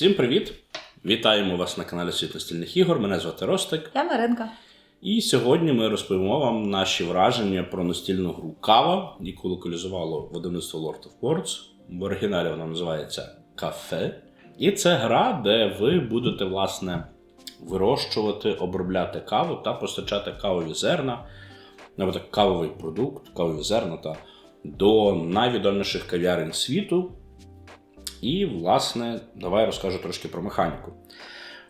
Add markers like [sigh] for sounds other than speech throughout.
Всім привіт! Вітаємо вас на каналі Світ настільних ігор. Мене звати Ростик. Я Маринка. І сьогодні ми розповімо вам наші враження про настільну гру Кава, яку локалізувало видавництво Lord of Words. В оригіналі вона називається Кафе. І це гра, де ви будете, власне, вирощувати, обробляти каву та постачати кавові зерна, або так, кавовий продукт, кавові зерна та до найвідоміших кав'ярень світу. І, власне, давай розкажу трошки про механіку.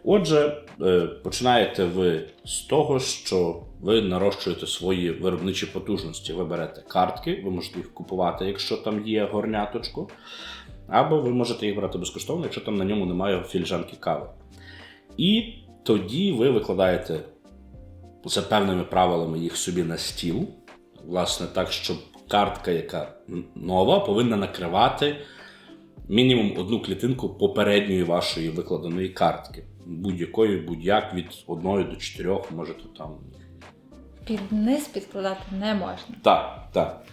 Отже, е, починаєте ви з того, що ви нарощуєте свої виробничі потужності. Ви берете картки, ви можете їх купувати, якщо там є горняточко, або ви можете їх брати безкоштовно, якщо там на ньому немає фільжанки кави. І тоді ви викладаєте за певними правилами їх собі на стіл. Власне, так, щоб картка, яка нова, повинна накривати мінімум одну клітинку попередньої вашої викладеної картки. Будь-якої, будь-як від 1 до 4, можете там. Під низ підкладати не можна. Так, так.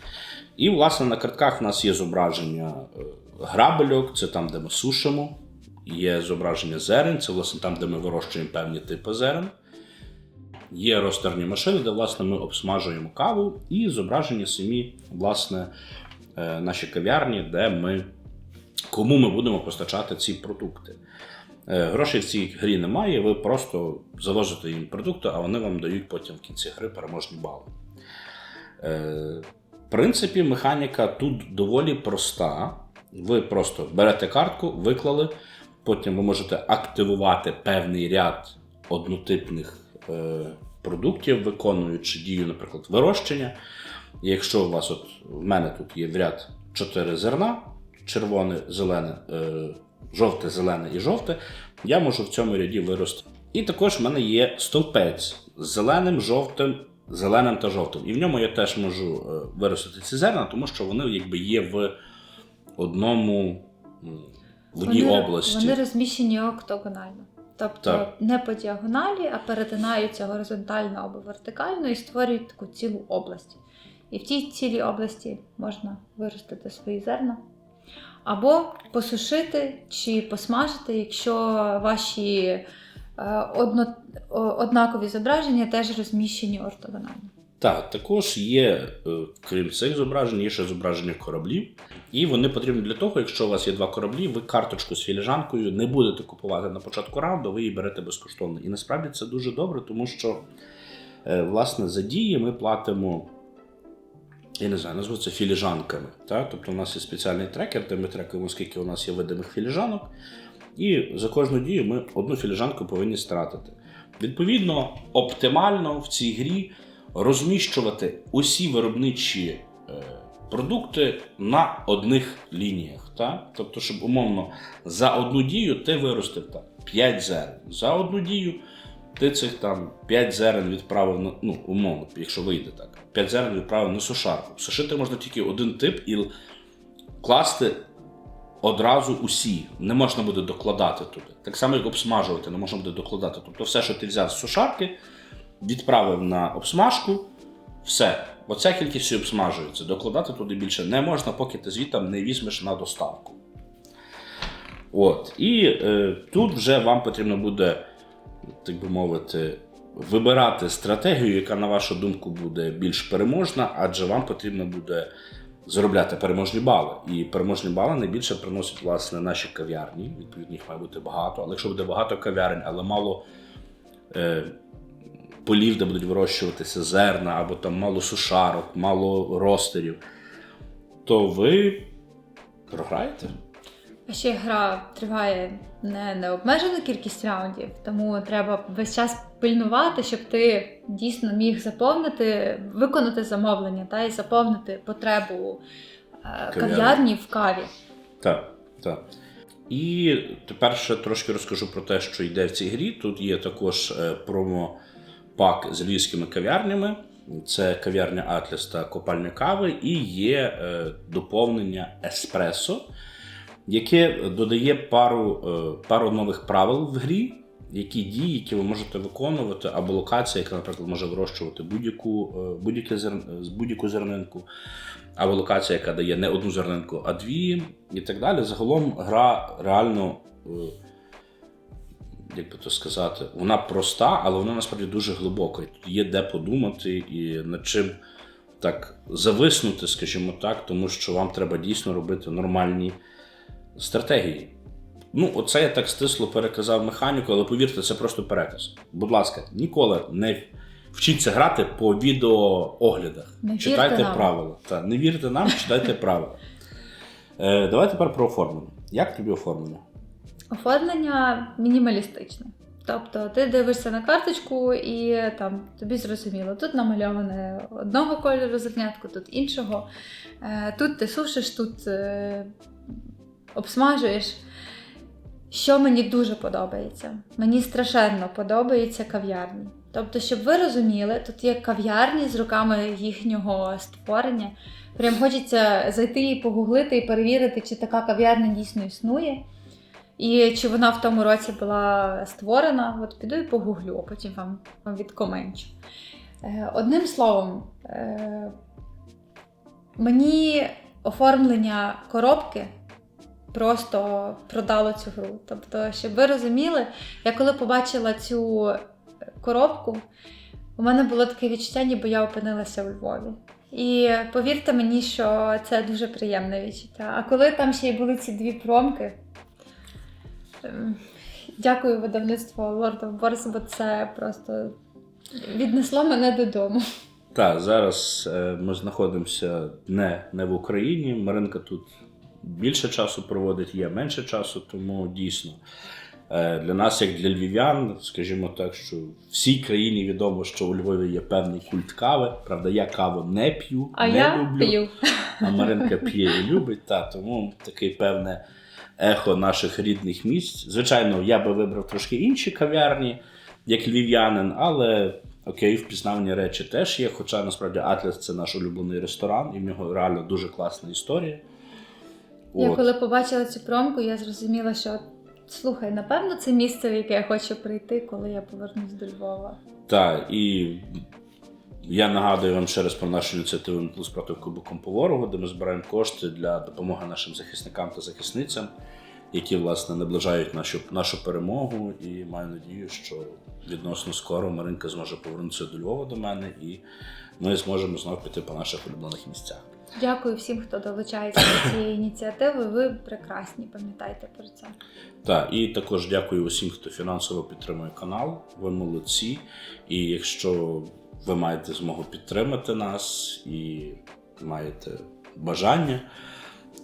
І, власне, на картках в нас є зображення е, грабельок, це там, де ми сушимо. Є зображення зерен, це власне там, де ми вирощуємо певні типи зерен. Є розтерні машини, де власне ми обсмажуємо каву, і зображені самі, власне, е, наші кав'ярні, де ми кому ми будемо постачати ці продукти. Е, Грошей в цій грі немає, ви просто завозите їм продукти, а вони вам дають потім в кінці гри переможні бали. Е, В принципі, механіка тут доволі проста. Ви просто берете картку, виклали, потім ви можете активувати певний ряд однотипних е, продуктів, виконуючи дію, наприклад, вирощення. Якщо у вас, от в мене тут є в ряд 4 зерна, червоне, зелене, е, жовте, зелене і жовте, я можу в цьому ряді вирости. І також в мене є стовпець з зеленим, жовтим, зеленим та жовтим. І в ньому я теж можу е, виростити ці зерна, тому що вони якби є в одному в одній вони, області. Вони розміщені октогонально. Тобто Так. не по діагоналі, а перетинаються горизонтально або вертикально і створюють таку цілу область. І в тій цілій області можна виростити свої зерна. Або посушити чи посмажити, якщо ваші е, одно, однакові зображення теж розміщені ортогонально. Так, також є, е, крім цих зображень, є ще зображення кораблів. І вони потрібні для того, якщо у вас є два кораблі, ви карточку з філіжанкою не будете купувати на початку раунду, ви її берете безкоштовно. І насправді це дуже добре, тому що, е, власне, за дії ми платимо. Я не знаю, назву це філіжанками. Так? Тобто у нас є спеціальний трекер, де ми трекуємо, скільки у нас є видимих філіжанок, і за кожну дію ми одну філіжанку повинні стратити. Відповідно, оптимально в цій грі розміщувати усі виробничі е, продукти на одних лініях. Так? Тобто, щоб умовно за одну дію ти виростив там 5 зерен. За одну дію ти цих там 5 зерен відправив на ну, умовно, якщо вийде так. 5 зерен відправив на сушарку. Сушити можна тільки один тип і класти одразу усі. Не можна буде докладати туди. Так само, як обсмажувати, не можна буде докладати. Тобто, все, що ти взяв з сушарки, відправив на обсмажку, все. Оця кількість обсмажується. Докладати туди більше не можна, поки ти звітом не візьмеш на доставку. От. І е, тут вже вам потрібно буде, так би мовити, вибирати стратегію, яка, на вашу думку, буде більш переможна, адже вам потрібно буде заробляти переможні бали. І переможні бали найбільше приносять власне наші кав'ярні. Відповідно, їх має бути багато. Але якщо буде багато кав'ярень, але мало е, полів, де будуть вирощуватися зерна, або там мало сушарок, мало ростерів, то ви програєте. А ще гра триває не необмежену кількість раундів, тому треба весь час пильнувати, щоб ти дійсно міг заповнити, виконати замовлення та і заповнити потребу е, Кав'ярні. кав'ярні в каві. Так, так. І тепер ще трошки розкажу про те, що йде в цій грі. Тут є також е, промо-пак з львівськими кав'ярнями. Це кав'ярня Атлас та копальня кави, і є е, доповнення еспресо, яке додає пару, е, пару нових правил в грі, які дії, які ви можете виконувати, або локація, яка, наприклад, може вирощувати будь-яку, е, зер... будь-яку зернинку, або локація, яка дає не одну зернинку, а дві, і так далі. Загалом гра реально е, як би то сказати, вона проста, але вона насправді дуже глибока. Тут є де подумати і над чим так зависнути, скажімо так, тому що вам треба дійсно робити нормальні стратегії. Ну, оце я так стисло переказав механіку, але повірте, це просто переказ. Будь ласка, ніколи не вчіться грати по відеооглядах. Не читайте нам. правила. Та, не вірте нам, читайте правила. Е, давай тепер про оформлення. Як тобі оформлення? Оформлення мінімалістичне. Тобто ти дивишся на карточку і там тобі зрозуміло, тут намальоване одного кольору зернятку, тут іншого. Е, Тут ти сушиш, тут е, обсмажуєш. Що мені дуже подобається? Мені страшенно подобається кав'ярні. Тобто, щоб ви розуміли, тут є кав'ярні з руками їхнього створення. Прям хочеться зайти і погуглити і перевірити, чи така кав'ярня дійсно існує. І чи вона в тому році була створена, от піду і погуглю, а потім вам, вам відкоменчу. Е, одним словом, е, мені оформлення коробки просто продало цю гру. Тобто, щоб ви розуміли, я коли побачила цю коробку, у мене було таке відчуття, ніби я опинилася у Львові. І повірте мені, що це дуже приємне відчуття. А коли там ще й були ці дві промки, ем, дякую видавництву Lord of Boars, бо це просто віднесло мене додому. Так, зараз е, ми знаходимося не, не в Україні. Маринка тут більше часу проводить, є менше часу, тому дійсно. е, Для нас, як для львів'ян, скажімо так, що всій країні відомо, що у Львові є певний культ кави. Правда, я каву не п'ю, А не я люблю. п'ю. А Маринка п'є і любить, та тому таке певне ехо наших рідних місць. Звичайно, я би вибрав трошки інші кав'ярні, як львів'янин, але окей, впізнавані речі теж є. Хоча насправді Атлас це наш улюблений ресторан, і в нього реально дуже класна історія. Я коли побачила цю промку, я зрозуміла, що слухай, напевно, це місце, в яке я хочу прийти, коли я повернусь до Львова. Так, і я нагадую вам ще раз про нашу ініціативу «Ми плюс проти Кубиком по ворогу, де ми збираємо кошти для допомоги нашим захисникам та захисницям, які власне наближають нашу, нашу перемогу. І маю надію, що відносно скоро Маринка зможе повернутися до Львова до мене, і ми зможемо знову піти по наших улюблених місцях. Дякую всім, хто долучається до цієї ініціативи. Ви прекрасні, пам'ятайте про це. Так, і також дякую усім, хто фінансово підтримує канал. Ви молодці. І якщо ви маєте змогу підтримати нас і маєте бажання,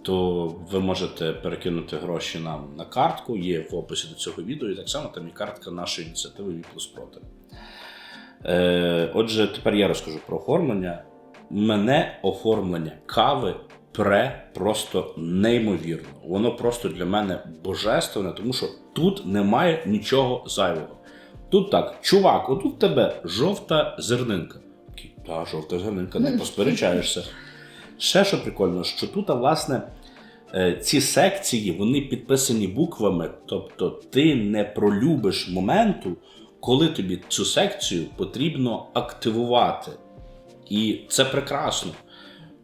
то ви можете перекинути гроші нам на картку. Є в описі до цього відео, і так само там є картка нашої ініціативи Віплус проти. Е, отже, тепер я розкажу про оформлення. Мене оформлення кави пре просто неймовірно. Воно просто для мене божественне, тому що тут немає нічого зайвого. Тут так, чувак, отут тебе жовта зернинка. Та, жовта зернинка, не [laughs] посперечаєшся. Ще що прикольно, що тут, власне, е, ці секції вони підписані буквами, тобто ти не пролюбиш моменту, коли тобі цю секцію потрібно активувати. І це прекрасно.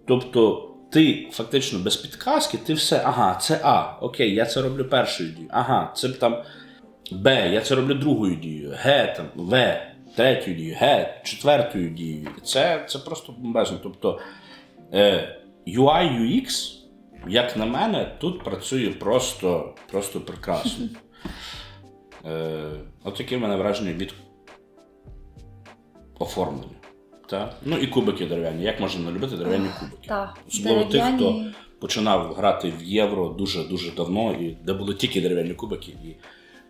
Тобто, ти фактично без підказки, ти все, ага, це А, окей, я це роблю першою дією. Ага, це там Б, я це роблю другою дією, Г, там, В, третьою дією, Г, четвертою дією. Це, це просто бомбезно. Тобто UI UX, як на мене, тут працює просто, просто прекрасно. [laughs] Е, таке в мене враження від оформлення. Та? Ну і кубики дерев'яні. Як можна не любити дерев'яні кубики? Так, Особливо тих, хто починав грати в євро дуже-дуже давно, і де були тільки дерев'яні кубики і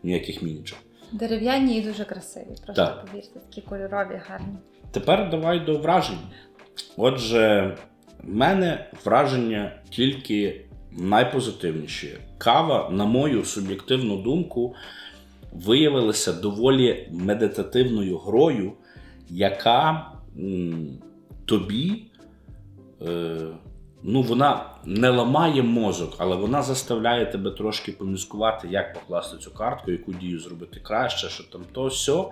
ніяких мінічок. Дерев'яні і дуже красиві. Просто Так. повірте, такі кольорові, гарні. Тепер давай до вражень. Отже, в мене враження тільки найпозитивніші. Кава, на мою суб'єктивну думку, виявилася доволі медитативною грою, яка тобі. Е, ну, вона не ламає мозок, але вона заставляє тебе трошки поміскувати, як покласти цю картку, яку дію зробити краще, що там то сьо.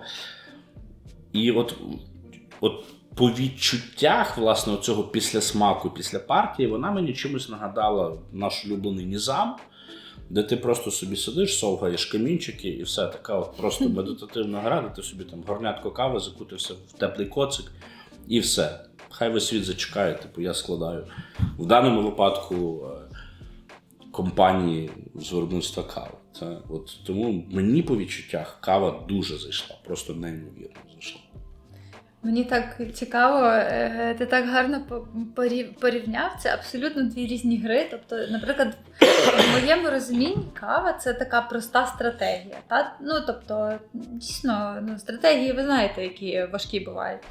І от, от по відчуттях, власне, цього після смаку, після партії, вона мені чимось нагадала наш улюблений Нізам. де ти просто собі сидиш, совгаєш камінчики і все, така от просто [laughs] медитативна гра, де ти собі там горнятко кави закутився в теплий коцик і все. Хай весь світ зачекає, типу, я складаю. В даному випадку е, компанії з виробництва кави. Це, от, тому мені по відчуттях кава дуже зайшла, просто неймовірно зайшла. Мені так цікаво, е, ти так гарно порівняв. Це абсолютно дві різні гри. Тобто, наприклад, в моєму розумінні кава це така проста стратегія. Та? Ну, тобто, дійсно, ну, стратегії ви знаєте, які важкі бувають.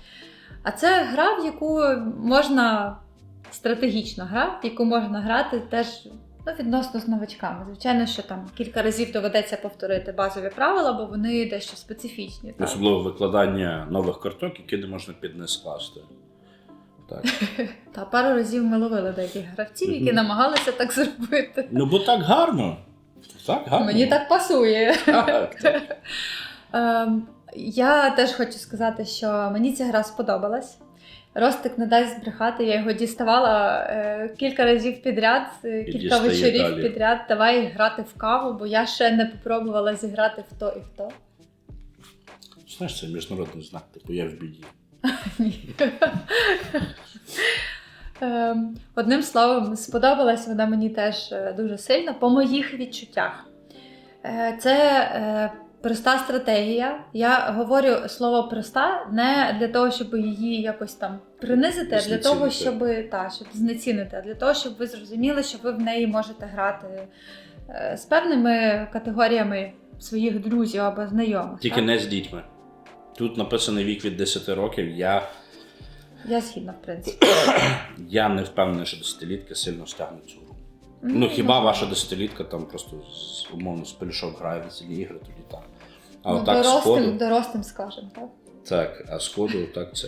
А це гра, в яку можна стратегічна гра, в яку можна грати теж ну, відносно з новачками. Звичайно, що там кілька разів доведеться повторити базові правила, бо вони дещо специфічні. так. Особливо викладання нових карток, які не можна під низ класти. Так. [laughs] Та пару разів ми ловили деяких гравців, які намагалися так зробити. Ну, бо так гарно. Так гарно. Мені так пасує. Так, так. [laughs] Ем, Я теж хочу сказати, що мені ця гра сподобалась. Ростик не дасть збрехати, я його діставала е, кілька разів підряд, е, І кілька дістає вечорів далі. підряд. Давай грати в каву, бо я ще не попробувала зіграти в то і в то. Знаєш, це міжнародний знак, типу я в біді. [laughs] Ні. Ем, Одним словом, сподобалась вона мені теж е, дуже сильно по моїх відчуттях. Е, Це е, проста стратегія. Я говорю слово проста не для того, щоб її якось там принизити, а для того, щоб, та, щоб знецінити, а для того, щоб ви зрозуміли, що ви в неї можете грати е, з певними категоріями своїх друзів або знайомих. Тільки так? не з дітьми. Тут написаний вік від 10 років. Я, Я згідна, в принципі. [coughs] я не впевнений, що десятилітки сильно стягнуть цю гру. Ну, Ну, хіба можливо. ваша десятилітка там просто умовно з грає в ці ігри, тоді так. А Ну, отак дорослим, коду, дорослим скажемо, так. так, а з так це.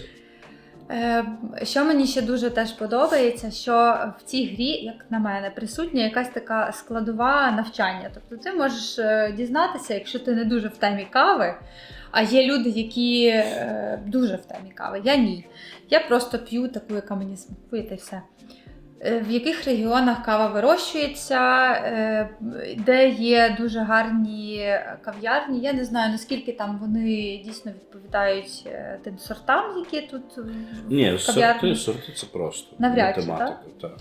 Е, що мені ще дуже теж подобається, що в цій грі, як на мене, присутня якась така складова навчання. Тобто ти можеш е, дізнатися, якщо ти не дуже в темі кави, а є люди, які е, дуже в темі кави. Я ні. Я просто п'ю таку, яка мені смакує, та й все. Е, В яких регіонах кава вирощується, е, де є дуже гарні кав'ярні. Я не знаю, наскільки там вони дійсно відповідають е, тим сортам, які тут в Ні, кав'ярні. сорти, сорти це просто. Навряд чи, математика. Так?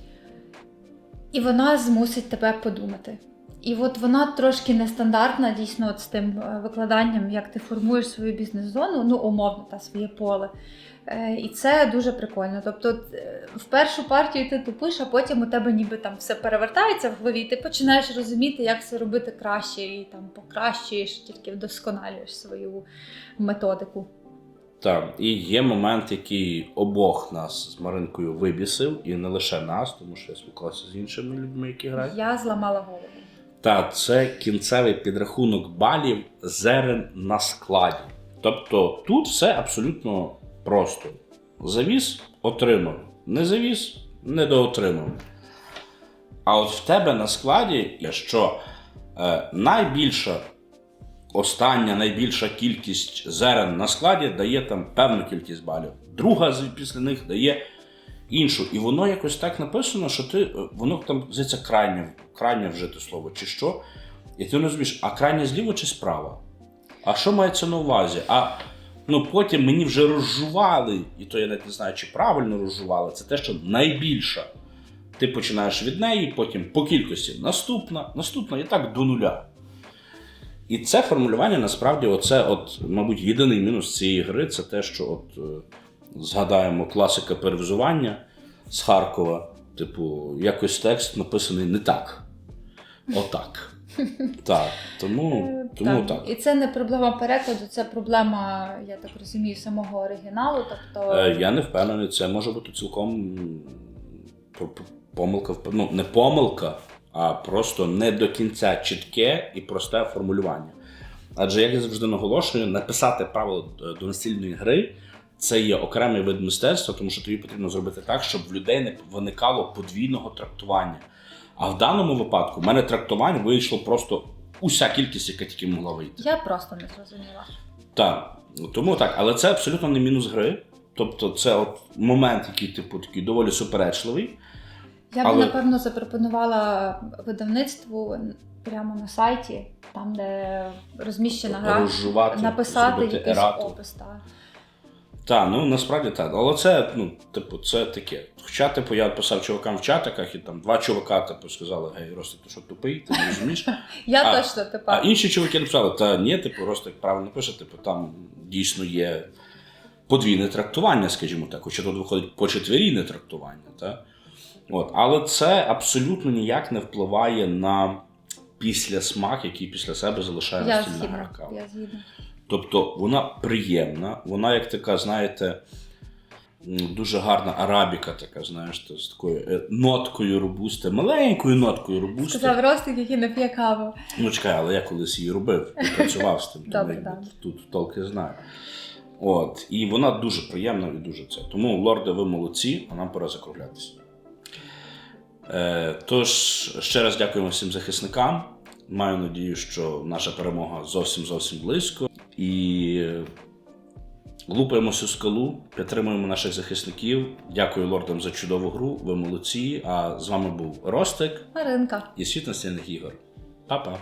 І вона змусить тебе подумати. І от вона трошки нестандартна, дійсно, от з тим викладанням, як ти формуєш свою бізнес-зону, ну, умовно, та своє поле. Е, І це дуже прикольно. Тобто, е, в першу партію ти тупиш, а потім у тебе ніби там все перевертається в голові, і ти починаєш розуміти, як це робити краще, і там покращуєш, тільки вдосконалюєш свою методику. Так, і є момент, який обох нас з Маринкою вибісив, і не лише нас, тому що я спілкувався з іншими людьми, які грають. Я зламала голову. Та це кінцевий підрахунок балів зерен на складі. Тобто тут все абсолютно просто. Завіз отримав, не завіз недоотримав. А от в тебе на складі є, що е, найбільша, остання найбільша кількість зерен на складі дає там певну кількість балів. Друга після них дає іншу. І воно якось так написано, що ти, е, воно там здається крайнє, крайнє вжити слово, чи що. І ти не розумієш, а крайнє зліво чи справа? А що мається на увазі? А ну потім мені вже розжували, і то я навіть не знаю, чи правильно розжували, це те, що найбільша. Ти починаєш від неї, потім по кількості наступна, наступна і так до нуля. І це формулювання насправді, оце, от, мабуть, єдиний мінус цієї гри це те, що от, е, згадаємо класика перевзування з Харкова. Типу, якось текст написаний не так. Отак. Так. Тому, Е, тому так. І це не проблема перекладу, це проблема, я так розумію, самого оригіналу. Тобто Е, Я не впевнений, це може бути цілком помилка, ну не помилка, а просто не до кінця чітке і просте формулювання. Адже, як я завжди наголошую, написати правило е, до настільної гри це є окремий вид мистецтва, тому що тобі потрібно зробити так, щоб в людей не виникало подвійного трактування. А в даному випадку в мене трактувань вийшло просто уся кількість, яка тільки могла вийти. я просто не зрозуміла. Так, тому так, але це абсолютно не мінус гри. Тобто, це от момент, який, типу, такий доволі суперечливий. Я б, Але- напевно, запропонувала видавництву прямо на сайті, там, де розміщена гра, розжувати, написати якийсь ерату. опис. Так. Так, ну насправді так. Але це, ну, типу, це таке. Хоча, типу, я писав чувакам в чатиках, і там два чувака типу, сказали, гей, Ростик, ти що тупий, ти не розумієш. [laughs] Я А- точно А інші чуваки написали, та ні, типу, Ростик правильно пише, типу, там дійсно є подвійне трактування, скажімо так, хоча тут виходить почетверійне трактування. Та? От. Але це абсолютно ніяк не впливає на післясмак, який після себе залишає згідна. гра кава. Я згідна. Тобто вона приємна, вона як така, знаєте, дуже гарна арабіка, така, знаєш, то з такою е, ноткою робусти, маленькою ноткою робусти. Сказав Ростик, який не п'є каву. Ну чекай, але я колись її робив і працював з тим, Добре, добре. тут толки знаю. От, і вона дуже приємна і дуже це. Тому, лорде, ви молодці, а нам пора закруглятися. Е, тож, ще раз дякуємо всім захисникам. Маю надію, що наша перемога зовсім зовсім близько. І лупаємо в скалу, підтримуємо наших захисників. Дякую лордам за чудову гру. Ви молодці. А з вами був Ростик Маринка. і світ настільних ігор. Па-па!